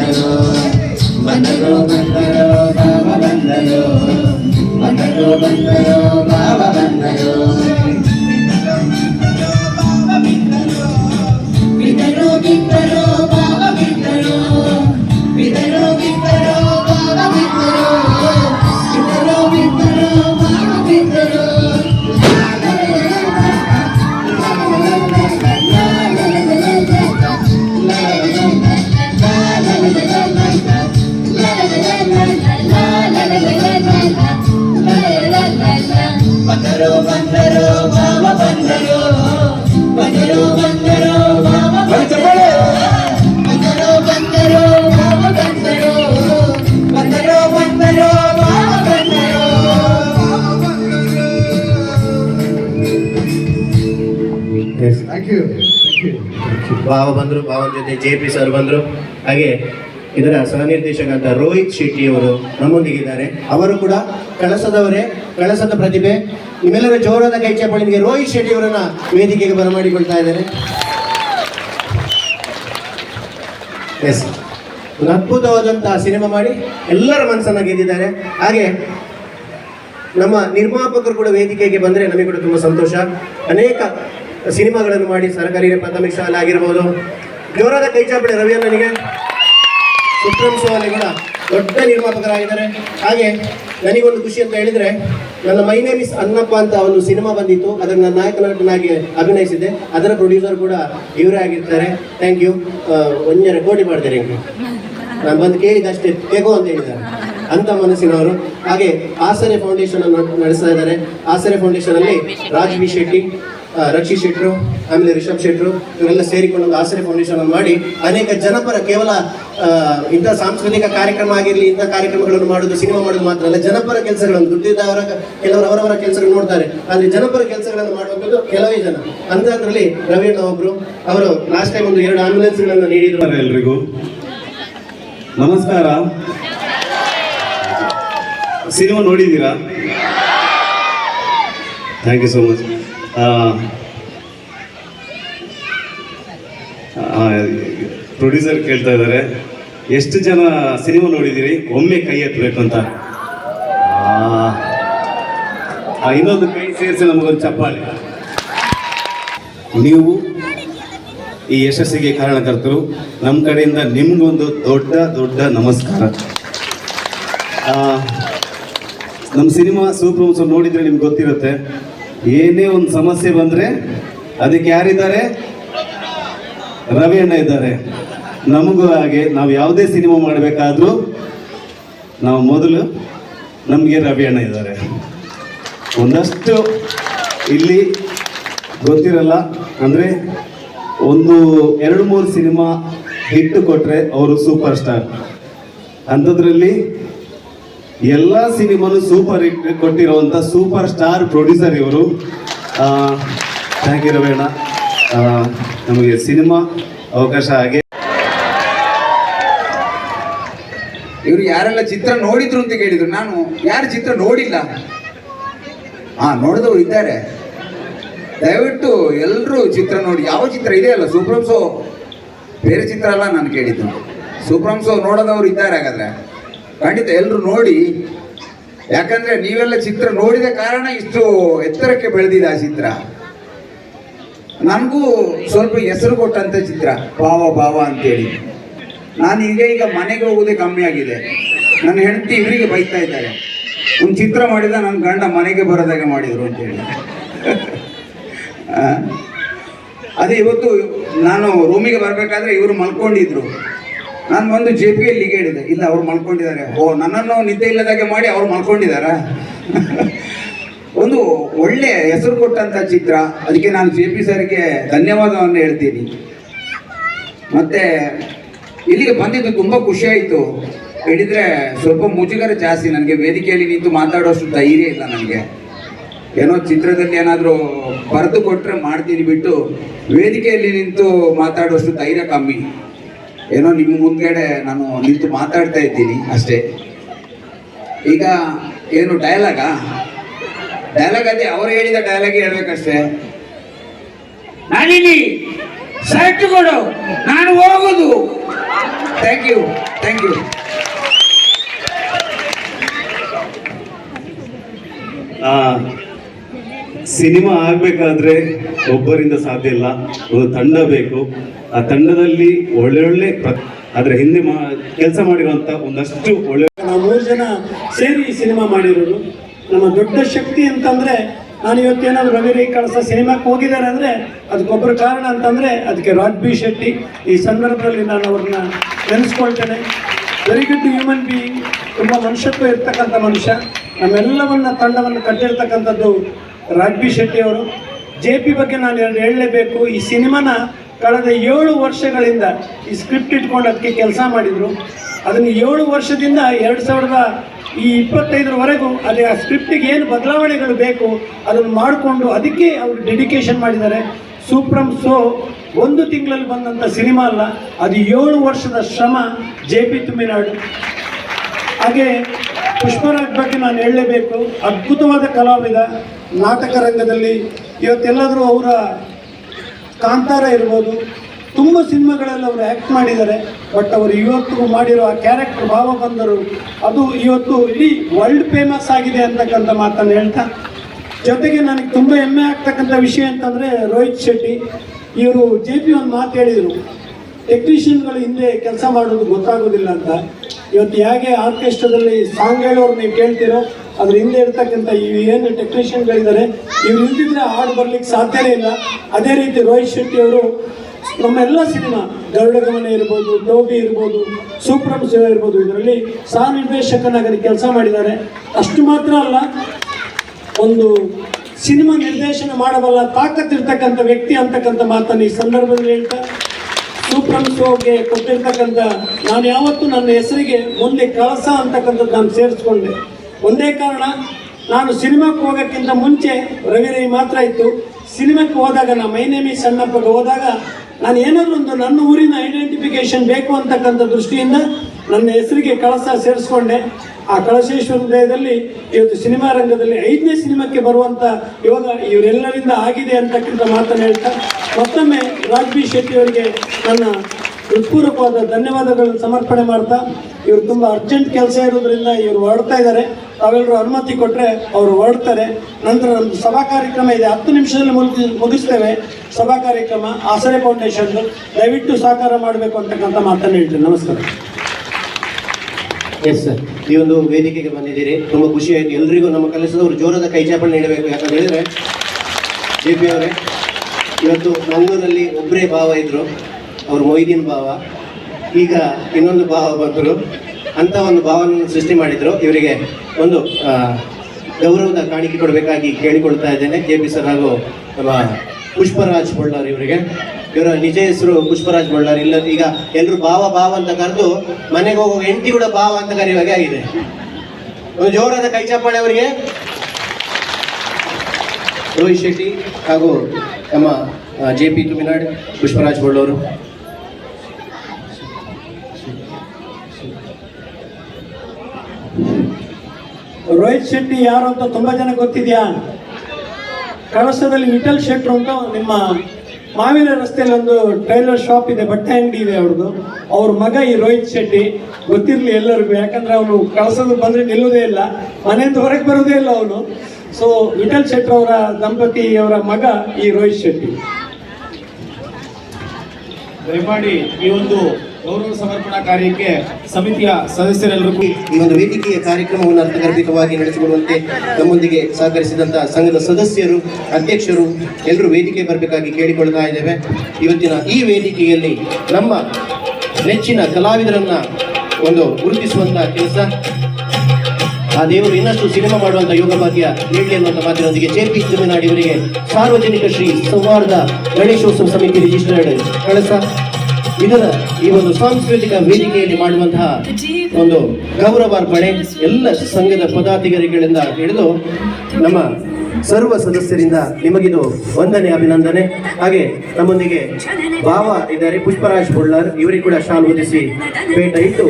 ಬಂದರು ಬಂದರು ಬಂದರು ಬಾಬ ಬಂದರು ಬಂದರು ಭಾವ ಬಂದರು ಭಾವನ ಜೊತೆ ಜೆ ಪಿ ಸರ್ ಬಂದರು. ಹಾಗೆ ಇದರ ಸಹನಿರ್ದೇಶಕ ಅಂತ ರೋಹಿತ್ ಶೆಟ್ಟಿ ಅವರು ನಮ್ಮೊಂದಿಗಿದ್ದಾರೆ. ಅವರು ಕೂಡ ಕಳಸದವರೇ, ಕಳಸದ ಪ್ರತಿಭೆ. ನಿಮ್ಮೆಲ್ಲರ ಜೋರಾದ ಕೈ ರೋಹಿತ್ ಶೆಟ್ಟಿ ಅವರನ್ನ ವೇದಿಕೆಗೆ ಬರಮಾಡಿಕೊಳ್ತಾ ಇದ್ದಾರೆ. ಎಸ್ ಒಂದು ಅದ್ಭುತವಾದಂತಹ ಸಿನಿಮಾ ಮಾಡಿ ಎಲ್ಲರ ಮನಸ್ಸನ್ನ ಗೆದ್ದಿದ್ದಾರೆ. ಹಾಗೆ ನಮ್ಮ ನಿರ್ಮಾಪಕರು ಕೂಡ ವೇದಿಕೆಗೆ ಬಂದರೆ ನಮಗೆ ಕೂಡ ತುಂಬ ಸಂತೋಷ. ಅನೇಕ ಸಿನಿಮಾಗಳನ್ನು ಮಾಡಿ ಸರ್ಕಾರಿ ಪ್ರಾಥಮಿಕ ಶಾಲೆ ಆಗಿರ್ಬೋದು. ಜೋರಾದ ಕೈ ರವಿ ನನಗೆ ಸುಪ್ರೀಂ ಶೋ ಕೂಡ ದೊಡ್ಡ ನಿರ್ಮಾಪಕರಾಗಿದ್ದಾರೆ. ಹಾಗೆ ನನಗೊಂದು ಖುಷಿ ಅಂತ ಹೇಳಿದರೆ, ನನ್ನ ಮೈ ನೇಮ್ ಇಸ್ ಅನ್ನಪ್ಪ ಅಂತ ಒಂದು ಸಿನಿಮಾ ಬಂದಿತ್ತು. ಅದನ್ನು ನಾನು ನಾಯಕ ನಟನಾಗಿ ಅಭಿನಯಿಸಿದ್ದೆ. ಅದರ ಪ್ರೊಡ್ಯೂಸರ್ ಕೂಡ ಇವರೇ ಆಗಿರ್ತಾರೆ. Thank you. ಒಂದೇ ಕೋಟಿ ಮಾಡ್ತಾರೆ ಹಿಂಗೆ ನಾನು ಬಂದು ಕೇಳಿದಷ್ಟೇ, ತೆಗೋ ಅಂತ ಹೇಳಿದ್ದಾರೆ. ಅಂತ ಮನಸ್ಸಿನವರು. ಹಾಗೆ ಆಸರೆ ಫೌಂಡೇಶನ್ ಅನ್ನು ನಡೆಸ್ತಾ ಇದ್ದಾರೆ. ಆಸರೆ ಫೌಂಡೇಶನ್ ಅಲ್ಲಿ ರಾಜ್ ಬಿ ಶೆಟ್ಟಿ ಆ, ರಕ್ಷಿತ್ ಶೆಟ್ರು ಆಮೇಲೆ ರಿಷಬ್ ಶೆಟ್ರು ಇವರೆಲ್ಲ ಸೇರಿಕೊಂಡು ಒಂದು ಆಸರೆ ಫೌಂಡೇಶನ್ ಮಾಡಿ ಅನೇಕ ಜನಪರ ಕೇವಲ ಇಂಥ ಸಾಂಸ್ಕೃತಿಕ ಕಾರ್ಯಕ್ರಮ ಆಗಿರಲಿ ಇಂಥ ಕಾರ್ಯಕ್ರಮಗಳನ್ನು ಮಾಡೋದು ಸಿನಿಮಾ ಮಾಡೋದು ಮಾತ್ರ ಅಲ್ಲ ಜನಪರ ಕೆಲಸಗಳನ್ನು ದುಡ್ಡಿದ್ದವರ ಕೆಲವರು ಅವರವರ ಕೆಲಸಗಳನ್ನು ನೋಡ್ತಾರೆ. ಆದರೆ ಜನಪರ ಕೆಲಸಗಳನ್ನು ಮಾಡುವಂಥದ್ದು ಕೆಲವೇ ಜನ. ಅಂಥದ್ರಲ್ಲಿ ರವಿಯಣ್ಣ ಒಬ್ರು ಅವರು ಲಾಸ್ಟ್ ಟೈಮ್ ಒಂದು ಎರಡು ಆಂಬ್ಯುಲೆನ್ಸ್ಗಳನ್ನು ನೀಡಿದ್ರು. ಎಲ್ರಿಗೂ. ನಮಸ್ಕಾರ. ಸಿನಿಮಾ ನೋಡಿದ್ದೀರಾ? Thank you so much producer ಕೇಳ್ತಾ ಇದ್ದಾರೆ. ಎಷ್ಟು ಜನ ಸಿನಿಮಾ ನೋಡಿದ್ದೀರಿ? ಒಮ್ಮೆ ಕೈ ಎತ್ತಬೇಕು ಅಂತ. ಇನ್ನೊಂದು ಕೈ ಸೇರಿಸಿ ನಮಗೊಂದು ಚಪ್ಪಾಳೆ. ನೀವು ಈ ಯಶಸ್ಸಿಗೆ ಕಾರಣಕರ್ತರು. ನಮ್ಮ ಕಡೆಯಿಂದ ನಿಮ್ಗೊಂದು ದೊಡ್ಡ ದೊಡ್ಡ ನಮಸ್ಕಾರ. ನಮ್ಮ ಸಿನಿಮಾ ಸೂಪರ್ ನೋಡಿದರೆ ನಿಮ್ಗೆ ಗೊತ್ತಿರುತ್ತೆ. ಏನೇ ಒಂದು ಸಮಸ್ಯೆ ಬಂದರೆ ಅದಕ್ಕೆ ಯಾರಿದ್ದಾರೆ? ರವಿ ಅಣ್ಣ ಇದ್ದಾರೆ. ನಮಗೂ ಹಾಗೆ, ನಾವು ಯಾವುದೇ ಸಿನಿಮಾ ಮಾಡಬೇಕಾದ್ರೂ ನಾವು ಮೊದಲು ನಮಗೆ ರವಿ ಅಣ್ಣ ಇದ್ದಾರೆ. ಒಂದಷ್ಟು ಇಲ್ಲಿ ಗೊತ್ತಿರಲ್ಲ, ಅಂದರೆ ಒಂದು ಎರಡು ಮೂರು ಸಿನಿಮಾ ಹಿಟ್ಟು ಕೊಟ್ಟರೆ ಅವರು ಸೂಪರ್ ಸ್ಟಾರ್. ಅಂಥದ್ರಲ್ಲಿ ಎಲ್ಲ ಸಿನಿಮಾನು ಸೂಪರ್ ಹಿಟ್ ಕೊಟ್ಟಿರುವಂಥ ಸೂಪರ್ ಸ್ಟಾರ್ ಪ್ರೊಡ್ಯೂಸರ್ ಇವರು. ರವೇಣ ನಮಗೆ ಸಿನಿಮಾ ಅವಕಾಶ ಹಾಗೆ ಇವರು ಯಾರೆಲ್ಲ ಚಿತ್ರ ನೋಡಿದ್ರು ಅಂತ ಕೇಳಿದ್ರು. ನಾನು ಯಾರು ಚಿತ್ರ ನೋಡಿಲ್ಲ. ಹಾ ನೋಡಿದವರು ಇದ್ದಾರೆ. ದಯವಿಟ್ಟು ಎಲ್ಲರೂ ಚಿತ್ರ ನೋಡಿ. ಯಾವ ಚಿತ್ರ? ಇದೆ ಅಲ್ಲ ಶೋ ಬೇರೆ ಚಿತ್ರ ಅಲ್ಲ ನಾನು ಕೇಳಿದ್ದು. ಸೂಪ್ರಮ್ ಸೋ ನೋಡೋದವರು ಇದ್ದಾರೆ ಹಾಗಾದ್ರೆ. ಖಂಡಿತ ಎಲ್ಲರೂ ನೋಡಿ. ಯಾಕಂದ್ರೆ ನೀವೆಲ್ಲ ಚಿತ್ರ ನೋಡಿದ ಕಾರಣ ಇಷ್ಟು ಎತ್ತರಕ್ಕೆ ಬೆಳೆದಿದೆ ಆ ಚಿತ್ರ. ನನಗೂ ಸ್ವಲ್ಪ ಹೆಸರು ಕೊಟ್ಟಂತ ಚಿತ್ರ, ಭಾವ ಭಾವ ಅಂತೇಳಿ. ನಾನು ಈಗ ಈಗ ಮನೆಗೆ ಹೋಗೋದೇ ಕಮ್ಮಿ ಆಗಿದೆ. ನನ್ನ ಹೆಂಡತಿ ಇವರಿಗೆ ಬೈತಾ ಇದ್ದಾರೆ. ಒಂದು ಚಿತ್ರ ಮಾಡಿದ ನನ್ನ ಗಂಡ ಮನೆಗೆ ಬರೋದಾಗೆ ಮಾಡಿದ್ರು ಅಂತೇಳಿ. ಅದೇ ಇವತ್ತು ನಾನು ರೂಮಿಗೆ ಬರಬೇಕಾದ್ರೆ ಇವರು ಮಲ್ಕೊಂಡಿದ್ರು. ನಾನು ಬಂದು ಜೆ ಪಿ ಎಲ್ಲಿಗೆ ಹೇಳಿದೆ. ಇಲ್ಲ, ಅವ್ರು ಮಲ್ಕೊಂಡಿದ್ದಾರೆ. ಓ, ನನ್ನನ್ನು ನಿದ್ದೆ ಇಲ್ಲದಾಗೆ ಮಾಡಿ ಅವ್ರು ಮಲ್ಕೊಂಡಿದ್ದಾರಾ? ಒಂದು ಒಳ್ಳೆ ಹೆಸರು ಕೊಟ್ಟಂತ ಚಿತ್ರ. ಅದಕ್ಕೆ ನಾನು ಜೆ ಪಿ ಸರ್ಗೆ ಧನ್ಯವಾದವನ್ನು ಹೇಳ್ತೀನಿ. ಮತ್ತೆ, ಇಲ್ಲಿಗೆ ಬಂದಿದ್ದು ತುಂಬ ಖುಷಿ ಆಯಿತು. ಹೇಳಿದ್ರೆ ಸ್ವಲ್ಪ ಮುಜುಗರ ಜಾಸ್ತಿ. ನನಗೆ ವೇದಿಕೆಯಲ್ಲಿ ನಿಂತು ಮಾತಾಡೋಷ್ಟು ಧೈರ್ಯ ಇಲ್ಲ ನನಗೆ. ಏನೋ ಚಿತ್ರದಲ್ಲಿ ಏನಾದರೂ ಬರೆದು ಕೊಟ್ಟರೆ ಮಾಡ್ತೀನಿ ಬಿಟ್ಟು ವೇದಿಕೆಯಲ್ಲಿ ನಿಂತು ಮಾತಾಡೋಷ್ಟು ಧೈರ್ಯ ಕಮ್ಮಿ. ಏನೋ ನಿಮ್ಮ ಮುಂದ್ಗಡೆ ನಾನು ನಿಂತು ಮಾತಾಡ್ತಾ ಇದ್ದೀನಿ ಅಷ್ಟೇ. ಈಗ ಏನು ಡೈಲಾಗಾ ಡೈಲಾಗ್ ಅದೇ ಅವ್ರು ಹೇಳಿದ ಡೈಲಾಗ್ ಹೇಳ್ಬೇಕಷ್ಟೇ. ನಾನಿ ಸೆಟ್ ಕೊಡು ನಾನು ಹೋಗುದು. ಥ್ಯಾಂಕ್ ಯು ಥ್ಯಾಂಕ್ ಯು ಆ, ಸಿನಿಮಾ ಆಗ್ಬೇಕಾದ್ರೆ ಒಬ್ಬರಿಂದ ಸಾಧ್ಯ ಇಲ್ಲ. ಒಂದು ತಂಡ ಬೇಕು. ಆ ತಂಡದಲ್ಲಿ ಒಳ್ಳೊಳ್ಳೆ ಒಳ್ಳೆ ಅದರ ಹಿಂದೆ ಕೆಲಸ ಮಾಡಿರುವಂತ ಒಂದಷ್ಟು ಒಳ್ಳೆ ನಾವು ಮೂರು ಜನ ಸೇರಿ ಸಿನಿಮಾ ಮಾಡಿರೋದು. ನಮ್ಮ ದೊಡ್ಡ ಶಕ್ತಿ ಅಂತಂದ್ರೆ ನಾನು ಇವತ್ತೇನಾದ್ರು ರವಿ ಕಳಸ ಸಿನಿಮಾಕ್ಕೆ ಹೋಗಿದ್ದಾರೆ ಅಂದ್ರೆ ಅದಕ್ಕೊಬ್ಬರು ಕಾರಣ ಅಂತಂದ್ರೆ ಅದಕ್ಕೆ ರಾಜ್ ಬಿ ಶೆಟ್ಟಿ. ಈ ಸಂದರ್ಭದಲ್ಲಿ ನಾನು ಅವ್ರನ್ನ ನೆನೆಸ್ಕೊಳ್ತೇನೆ. ವೆರಿ ಗುಡ್ ಹ್ಯೂಮನ್ ಬೀಯಿಂಗ್ ತುಂಬ ಮನುಷ್ಯತ್ವ ಇರ್ತಕ್ಕಂಥ ಮನುಷ್ಯ. ನಮ್ಮೆಲ್ಲವನ್ನ ತಂಡವನ್ನು ಕಟ್ಟಿರ್ತಕ್ಕಂಥದ್ದು ರಾಜ್ ಬಿ ಶೆಟ್ಟಿ ಅವರು, ಜೆ ಪಿ ಬಗ್ಗೆ ನಾನು ಎರಡು ಹೇಳಲೇಬೇಕು. ಈ ಸಿನಿಮಾನ ಕಳೆದ ಏಳು ವರ್ಷಗಳಿಂದ ಈ ಸ್ಕ್ರಿಪ್ಟ್ ಇಟ್ಕೊಂಡು ಅದಕ್ಕೆ ಕೆಲಸ ಮಾಡಿದರು. ಅದನ್ನು ಏಳು ವರ್ಷದಿಂದ ಎರಡು ಸಾವಿರದ ಈ ಇಪ್ಪತ್ತೈದರವರೆಗೂ ಅಲ್ಲಿ ಆ ಸ್ಕ್ರಿಪ್ಟಿಗೆ ಏನು ಬದಲಾವಣೆಗಳು ಬೇಕು ಅದನ್ನು ಮಾಡಿಕೊಂಡು ಅದಕ್ಕೆ ಅವರು ಡೆಡಿಕೇಶನ್ ಮಾಡಿದ್ದಾರೆ. ಸೂಪ್ರಮ್ ಸೋ ಒಂದು ತಿಂಗಳಲ್ಲಿ ಬಂದಂಥ ಸಿನಿಮಾ ಅಲ್ಲ, ಅದು ಏಳು ವರ್ಷದ ಶ್ರಮ ಜೆ ಪಿ ತುಮಿನಾಡು. ಹಾಗೆ ಪುಷ್ಪರಾಜ್ ಬಗ್ಗೆ ನಾನು ಹೇಳಲೇಬೇಕು. ಅದ್ಭುತವಾದ ಕಲಾವಿದ, ನಾಟಕ ರಂಗದಲ್ಲಿ. ಇವತ್ತೆಲ್ಲಾದರೂ ಅವರ ಕಾಂತಾರ ಇರ್ಬೋದು. ತುಂಬ ಸಿನಿಮಾಗಳಲ್ಲಿ ಅವರು ಆ್ಯಕ್ಟ್ ಮಾಡಿದ್ದಾರೆ. ಬಟ್ ಅವರು ಇವತ್ತು ಮಾಡಿರೋ ಆ ಕ್ಯಾರೆಕ್ಟರ್ ಭಾವ ಬಂದರು ಅದು ಇವತ್ತು ಇಡೀ ವರ್ಲ್ಡ್ ಫೇಮಸ್ ಆಗಿದೆ ಅಂತಕ್ಕಂಥ ಮಾತನ್ನು ಹೇಳ್ತಾ. ಜೊತೆಗೆ ನನಗೆ ತುಂಬ ಹೆಮ್ಮೆ ಆಗ್ತಕ್ಕಂಥ ವಿಷಯ ಅಂತಂದರೆ ರೋಹಿತ್ ಶೆಟ್ಟಿ. ಇವರು ಜೆ ಪಿ ಒಂದು ಮಾತು ಹೇಳಿದರು. ಟೆಕ್ನಿಷಿಯನ್ಗಳು ಹಿಂದೆ ಕೆಲಸ ಮಾಡೋದು ಗೊತ್ತಾಗೋದಿಲ್ಲ ಅಂತ. ಇವತ್ತು ಹೇಗೆ ಆರ್ಕೆಸ್ಟ್ರಾದಲ್ಲಿ ಸಾಂಗ್ ಹೇಳೋರು ನೀವು ಕೇಳ್ತೀರೋ, ಅದ್ರ ಹಿಂದೆ ಇರ್ತಕ್ಕಂಥ ಈ ಏನು ಟೆಕ್ನಿಷಿಯನ್ಗಳಿದ್ದಾರೆ ಇವ್ರು ಇಲ್ದಿದ್ರೆ ಹಾಡು ಬರ್ಲಿಕ್ಕೆ ಸಾಧ್ಯನೇ ಇಲ್ಲ. ಅದೇ ರೀತಿ ರೋಹಿತ್ ಶೆಟ್ಟಿ ಅವರು, ನಮ್ಮೆಲ್ಲ ಸಿನಿಮಾ ಗರುಡ ಗಮನ ಇರ್ಬೋದು, ಟೋಬಿ ಇರ್ಬೋದು ಸೂಪ್ರಮ್ ಶಿವ ಇರ್ಬೋದು, ಇದರಲ್ಲಿ ಸಹ ನಿರ್ದೇಶಕನಾಗಿ ಕೆಲಸ ಮಾಡಿದ್ದಾರೆ. ಅಷ್ಟು ಮಾತ್ರ ಅಲ್ಲ, ಒಂದು ಸಿನಿಮಾ ನಿರ್ದೇಶನ ಮಾಡಬಲ್ಲ ತಾಕತ್ತಿರ್ತಕ್ಕಂಥ ವ್ಯಕ್ತಿ ಅಂತಕ್ಕಂಥ ಮಾತನ್ನು ಈ ಸಂದರ್ಭದಲ್ಲಿ ಹೇಳ್ತಾ ಸೂಪ್ರಮ್ ಶೋಗೆ ಕೊಟ್ಟಿರ್ತಕ್ಕಂಥ ನಾನು ಯಾವತ್ತೂ ನನ್ನ ಹೆಸರಿಗೆ ಮುಂದೆ ಕಳಸ ಅಂತಕ್ಕಂಥದ್ದು ನಾನು ಸೇರಿಸ್ಕೊಂಡೆ. ಒಂದೇ ಕಾರಣ, ನಾನು ಸಿನಿಮಾಕ್ಕೆ ಹೋಗೋಕ್ಕಿಂತ ಮುಂಚೆ ರವಿ ರವಿ ಮಾತ್ರ ಇತ್ತು. ಸಿನಿಮಾಕ್ಕೆ ಹೋದಾಗ ನಾ ಮೈನೇಮಿ ಸಣ್ಣಪ್ಪಗೆ ಹೋದಾಗ ನಾನು ಏನಾದರೂ ಒಂದು ನನ್ನ ಊರಿನ ಐಡೆಂಟಿಫಿಕೇಶನ್ ಬೇಕು ಅಂತಕ್ಕಂಥ ದೃಷ್ಟಿಯಿಂದ ನನ್ನ ಹೆಸರಿಗೆ ಕಳಸ ಸೇರಿಸ್ಕೊಂಡೆ. ಆ ಕಳಶೇಶ್ವರ ದೇಹದಲ್ಲಿ ಇವತ್ತು ಸಿನಿಮಾ ರಂಗದಲ್ಲಿ ಐದನೇ ಸಿನಿಮಾಕ್ಕೆ ಬರುವಂತ ಇವಾಗ ಇವರೆಲ್ಲರಿಂದ ಆಗಿದೆ ಅಂತಕ್ಕಂಥ ಮಾತನ್ನು ಹೇಳ್ತಾ, ಮತ್ತೊಮ್ಮೆ ರಾಜ್ಬಿ ಶೆಟ್ಟಿ ಅವರಿಗೆ ನನ್ನ ಹೃತ್ಪೂರ್ವಕವಾದ ಧನ್ಯವಾದಗಳನ್ನು ಸಮರ್ಪಣೆ ಮಾಡ್ತಾ, ಇವರು ತುಂಬ ಅರ್ಜೆಂಟ್ ಕೆಲಸ ಇರೋದ್ರಿಂದ ಇವರು ಹೊರಡ್ತಾ ಇದ್ದಾರೆ. ತಾವೆಲ್ಲರೂ ಅನುಮತಿ ಕೊಟ್ಟರೆ ಅವರು ಹೊರಡ್ತಾರೆ. ನಂತರ ನಮ್ಮದು ಸಭಾ ಕಾರ್ಯಕ್ರಮ ಇದೆ, ಹತ್ತು ನಿಮಿಷದಲ್ಲಿ ಮುಗಿ ಮುಗಿಸ್ತೇವೆ. ಸಭಾ ಕಾರ್ಯಕ್ರಮ, ಆಸರೆ ಫೌಂಡೇಶನ್ ದಯವಿಟ್ಟು ಸಹಕಾರ ಮಾಡಬೇಕು ಅಂತಕ್ಕಂಥ ಮಾತನ್ನು ಹೇಳ್ತೀನಿ. ನಮಸ್ಕಾರ. ಎಸ್ ಈ ಒಂದು ವೇದಿಕೆಗೆ ಬಂದಿದ್ದೀರಿ. ತುಂಬ ಖುಷಿ ಆಯಿತು. ಎಲ್ರಿಗೂ ನಮ್ಮ ಕೆಲಸದವರು ಜೋರಾದ ಕೈ ಚಾಪಣೆ ನೀಡಬೇಕು ಯಾಕಂತ ಹೇಳಿದ್ರೆ ಜೆ ಪಿ ಅವರೇ, ಇವತ್ತು ಮಂಗಳೂರಲ್ಲಿ ಒಬ್ಬರೇ ಭಾವ ಇದ್ರು. ಅವರು ಮೊಯ್ದೀನ್ ಭಾವ. ಈಗ ಇನ್ನೊಂದು ಭಾವ ಬಂದರು. ಅಂತ ಒಂದು ಭಾವವನ್ನು ಸೃಷ್ಟಿ ಮಾಡಿದ್ರು. ಇವರಿಗೆ ಒಂದು ಗೌರವದ ಕಾಣಿಕೆ ಕೊಡಬೇಕಾಗಿ ಕೇಳಿಕೊಳ್ತಾ ಇದ್ದೇನೆ. ಕೆ ಪಿ ಸರ್ ಹಾಗೂ ನಮ್ಮ ಪುಷ್ಪರಾಜ್ ಬಳ್ಳಾರ್ ಇವರಿಗೆ ಇವರ ನಿಜ ಹೆಸರು ಪುಷ್ಪರಾಜ್ ಬಳ್ಳಾರಿ. ಇಲ್ಲ, ಈಗ ಎಲ್ಲರೂ ಭಾವ ಭಾವ ಅಂತ ಕರೆದು ಮನೆಗೆ ಹೋಗುವ ಹೆಂಡತಿ ಕೂಡ ಭಾವ ಅಂತ ಕರೆಯುವಾಗೆ ಆಗಿದೆ. ಒಂದು ಜೋರಾದ ಕೈ ಚಪ್ಪಾಳೆ ಅವರಿಗೆ. ರೋಹಿತ್ ಶೆಟ್ಟಿ ಹಾಗೂ ನಮ್ಮ ಜೆ ಪಿ ತುಮಿನಾಡ್, ಪುಷ್ಪರಾಜ್ ಬಳ್ಳವರು ರೋಹಿತ್ ಶೆಟ್ಟಿ ಯಾರು ಅಂತ ತುಂಬಾ ಜನ ಗೊತ್ತಿದೆಯಾ? ಕಳಸದಲ್ಲಿ ವಿಠಲ್ ಶೆಟ್ರು ಅಂತ ನಿಮ್ಮ ಮಾವಿನ ರಸ್ತೆಯಲ್ಲಿ ಒಂದು ಟೈಲರ್ ಶಾಪ್ ಇದೆ, ಬಟ್ಟೆ ಅಂಗಡಿ ಇದೆ ಅವ್ರದ್ದು ಅವ್ರ ಮಗ ಈ ರೋಹಿತ್ ಶೆಟ್ಟಿ, ಗೊತ್ತಿರಲಿ ಎಲ್ಲರಿಗೂ, ಯಾಕಂದ್ರೆ ಅವನು ಕಳ್ಸೋದು ಬಂದ್ರೆ ನಿಲ್ಲುವುದೇ ಇಲ್ಲ, ಮನೆಯಿಂದ ಹೊರಗೆ ಬರೋದೇ ಇಲ್ಲ ಅವನು. ಸೊ ವಿಠಲ್ ಶೆಟ್ಟಿ ಅವರ ದಂಪತಿ ಅವರ ಮಗ ಈ ರೋಹಿತ್ ಶೆಟ್ಟಿ. ದಯಮಾಡಿ ಈ ಒಂದು ಗೌರವ ಸಮರ್ಪಣಾ ಕಾರ್ಯಕ್ಕೆ ಸಮಿತಿಯ ಸದಸ್ಯರೆಲ್ಲರಿಗೂ ಈ ಒಂದು ವೇದಿಕೆಯ ಕಾರ್ಯಕ್ರಮವನ್ನು ಅರ್ಥಗರ್ಭಿತವಾಗಿ ನಡೆಸಿಕೊಡುವಂತೆ ನಮ್ಮೊಂದಿಗೆ ಸಹಕರಿಸಿದಂತಹ ಸಂಘದ ಸದಸ್ಯರು, ಅಧ್ಯಕ್ಷರು ಎಲ್ಲರೂ ವೇದಿಕೆ ಬರಬೇಕಾಗಿ ಕೇಳಿಕೊಳ್ತಾ ಇದ್ದೇವೆ. ಇವತ್ತಿನ ಈ ವೇದಿಕೆಯಲ್ಲಿ ನಮ್ಮ ನೆಚ್ಚಿನ ಕಲಾವಿದರನ್ನ ಒಂದು ಗುರುತಿಸುವಂತಹ ಕೆಲಸ. ಆ ದೇವರು ಇನ್ನಷ್ಟು ಸಿನಿಮಾ ಮಾಡುವಂತಹ ಯೋಗ ಭಾಗ್ಯ ನೀಡಲಿ ಅನ್ನುವಂಥ ಮಾತಿನೊಂದಿಗೆ ಜೆ ಪಿ ಇವರಿಗೆ ಸಾರ್ವಜನಿಕ ಶ್ರೀ ಸೌಹಾರ್ದ ಗಣೇಶೋತ್ಸವ ಸಮಿತಿ ರಿಜಿಸ್ಟರ್ಡ್ ಕಳಸ. ಇದರ ಈ ಒಂದು ಸಾಂಸ್ಕೃತಿಕ ವೇದಿಕೆಯಲ್ಲಿ ಮಾಡುವಂತಹ ಒಂದು ಗೌರವಾರ್ಪಣೆ ಎಲ್ಲ ಸಂಘದ ಪದಾಧಿಕಾರಿಗಳಿಂದ ಹಿಡಿದು ನಮ್ಮ ಸರ್ವ ಸದಸ್ಯರಿಂದ ನಿಮಗಿದು ವಂದನೆ, ಅಭಿನಂದನೆ. ಹಾಗೆ ನಮ್ಮೊಂದಿಗೆ ಭಾವ ಇದ್ದಾರೆ, ಪುಷ್ಪರಾಜ್ ಬೊಳ್ಳರ್. ಇವರಿಗೆ ಕೂಡ ಶಾಲು ಹೊದಿಸಿ ಭೇಟ ಇಟ್ಟು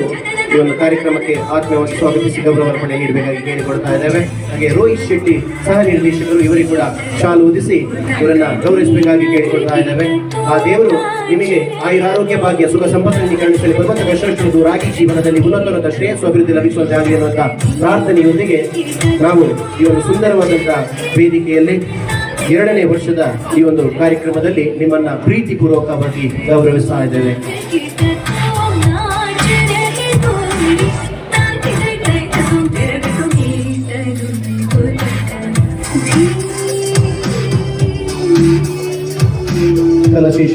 ಈ ಒಂದು ಕಾರ್ಯಕ್ರಮಕ್ಕೆ ಆತ್ಮೀಯವಾಗಿ ಸ್ವಾಗತಿಸಿ ಗೌರವ ಅರ್ಪಣೆ ನೀಡಬೇಕಾಗಿ ಕೇಳಿಕೊಡ್ತಾ ಇದ್ದೇವೆ. ಹಾಗೆ ರೋಹಿತ್ ಶೆಟ್ಟಿ ಸಹ ನಿರ್ದೇಶಕರು ಇವರಿಗೆ ಕೂಡ ಶಾಲು ಉದಿಸಿ ಇವರನ್ನ ಗೌರವಿಸಬೇಕಾಗಿ ಕೇಳಿಕೊಳ್ತಾ ಇದ್ದೇವೆ. ಆ ದೇವರು ನಿಮಗೆ ಆಯುರಾರೋಗ್ಯ, ಭಾಗ್ಯ, ಸುಖ, ಸಂಪತ್ತಿನಲ್ಲಿ ಕಾಣಿಸಲಿ ಭಗವಂತ ಕಷ್ಟ ರಾಗಿ ಜೀವನದಲ್ಲಿ ಉನ್ನತೋನ್ನತ ಶ್ರೇಯಸ್ಸು ಅಭಿವೃದ್ಧಿ ಲಭಿಸುವಂತೆ ಆಗಲಿ ಅನ್ನುವಂಥ ಪ್ರಾರ್ಥನೆಯೊಂದಿಗೆ ನಾವು ಈ ಒಂದು ಸುಂದರವಾದಂಥ ವೇದಿಕೆಯಲ್ಲಿ ಎರಡನೇ ವರ್ಷದ ಈ ಒಂದು ಕಾರ್ಯಕ್ರಮದಲ್ಲಿ ನಿಮ್ಮನ್ನ ಪ್ರೀತಿಪೂರ್ವಕವಾಗಿ ಗೌರವಿಸ್ತಾ ಇದ್ದೇವೆ. fellowship